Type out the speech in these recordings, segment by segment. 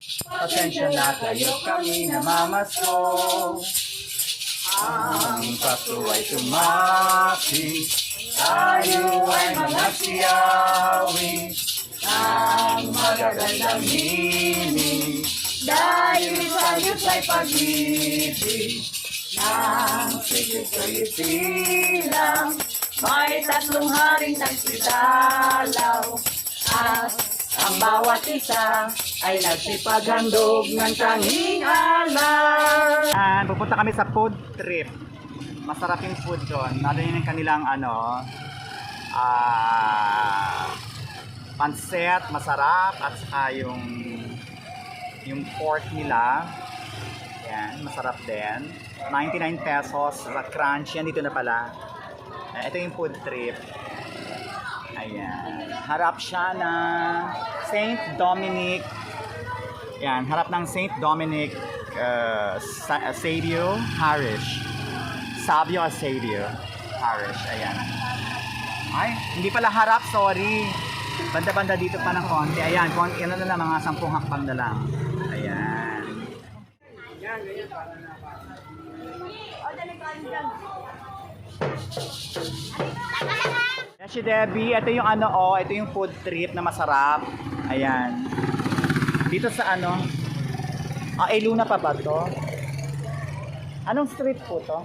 Pasensya na kayo kami namamasko. Ang paso ay tumapit. Tayo ay mga siyawi. Ang magagandang hini. Dahil Diyos ay pag-ibig. Nang sigit silang May tatlong haring nagsitalaw. At ang bawat isa ay nagsipaghandog ng tanging alam. And pupunta kami sa food trip. Masarap yung food doon. Narinig yung kanilang ano, ah, pansit, masarap. At saka yung, yung pork nila. Yan, masarap din. 99 pesos, sa crunch. Yan dito na pala. Ito yung food trip. Ayan. Harap siya ng St. Dominic. Ayan, harap ng St. Dominic uh, Sa- uh, Savio Parish. Sabio Savio Parish. Ayan. Ay, hindi pala harap, sorry. Banda-banda dito pa ng konti. Ayan, konti, ano na lang, mga sampung hakbang na lang. Ayan. Yan si Debbie. Ito yung ano, oh, ito yung food trip na masarap. Ayan. Dito sa ano? Ah, eh, pa ba to? Anong street po to?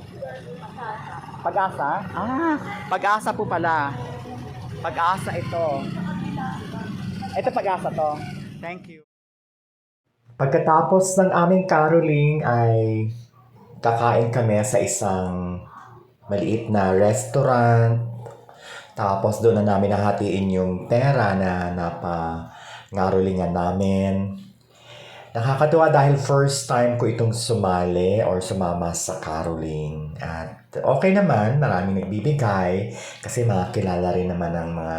Pag-asa? Ah, pag-asa po pala. Pag-asa ito. Ito pag-asa to. Thank you. Pagkatapos ng aming caroling ay kakain kami sa isang maliit na restaurant. Tapos doon na namin nahatiin yung pera na napa ngarolingan namin. Nakakatuwa dahil first time ko itong sumali or sumama sa caroling. At okay naman, maraming nagbibigay kasi mga kilala rin naman ng mga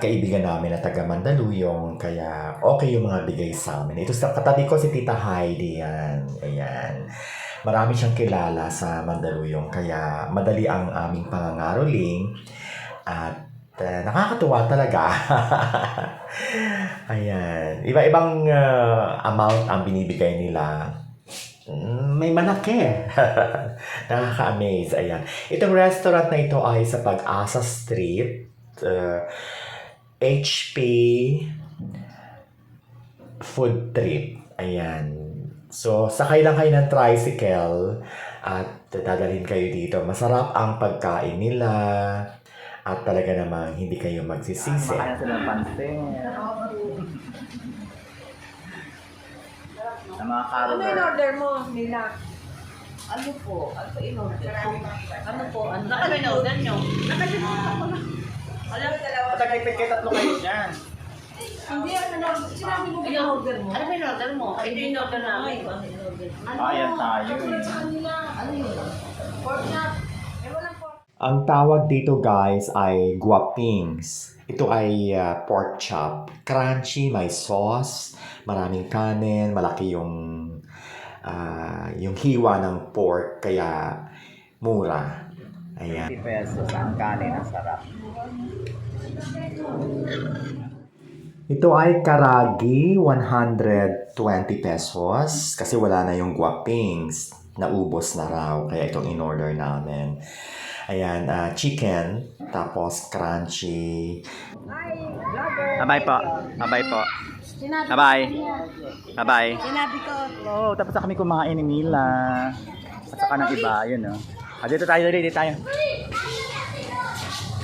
kaibigan namin na taga Mandaluyong. Kaya okay yung mga bigay sa amin. Ito sa katabi ko si Tita Heidi yan. Ayan. Marami siyang kilala sa Mandaluyong. Kaya madali ang aming pangangaroling. At ah, nakakatuwa talaga. Ayan. Iba-ibang ah, amount ang binibigay nila. Mm, May malaki. Nakaka-amaze. Ayan. Itong restaurant na ito ay sa Pag-asa Street. Uh, HP Food Trip. Ayan. So, sakay lang kayo ng tricycle at dadalhin kayo dito. Masarap ang pagkain nila at talaga namang hindi kayo magsisisi. Makain sila ng pansin. Ng mga Ano caroler. yung order mo, Nila? Ano po? Ano po in-order? Ano po? Ano Ano yung order nyo? Nakalimutan ko na. Alam mo dalawa. Patagay kay tatlo kayo dyan. Hindi, ano na, sinabi mo ba yung order mo? Ano ba in-order mo? Ito yung in-order namin. Ano? Ano? Ayan tayo Chocolate eh. sa kanila. Ano yun? Pork chop. Ang tawag dito guys ay guapings. Ito ay ah, pork chop. Crunchy, may sauce, maraming kanin, malaki yung ah, yung hiwa ng pork kaya mura. Ayan. 50 pesos ang kanin. Ang sarap. Ito ay karagi, 120 pesos kasi wala na yung guapings. Naubos na raw, kaya itong in-order namin. Ayan, ah, chicken, tapos crunchy. Bye po. Bye po. Bye-bye. Bye-bye. Sinabi ko. Hello, tapos na kami kumain ni Mila. At saka ng iba, yun o. Ah, dito tayo, dito tayo.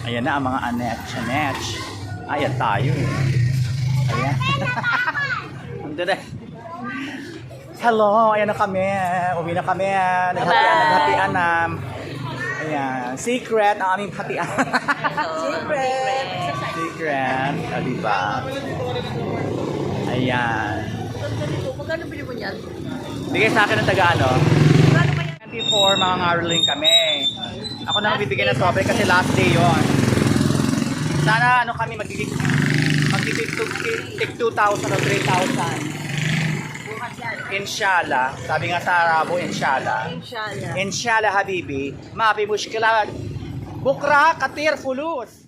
Ayan na ang mga anetch, anetch. Ayan tayo eh. Ayan. Nandito na. Hello, ayan na kami. Uwi na kami. Naghatian, naghatian na. Ayan. Secret ang aming hatian. Secret. Secret. O, diba? Ayan. Magkano bili mo niyan? Bigay sa akin ng taga ano? Magkano ba yan? 24, mga ngaroling kami. Ako na magbibigay ng sobre kasi last day yon. Sana ano kami magiging magiging 2,000 o 3,000. Inshallah. Sabi nga sa Arabo, inshallah. Inshallah. Inshallah, habibi. Mafi mushkilat. Bukra, katir, fulus.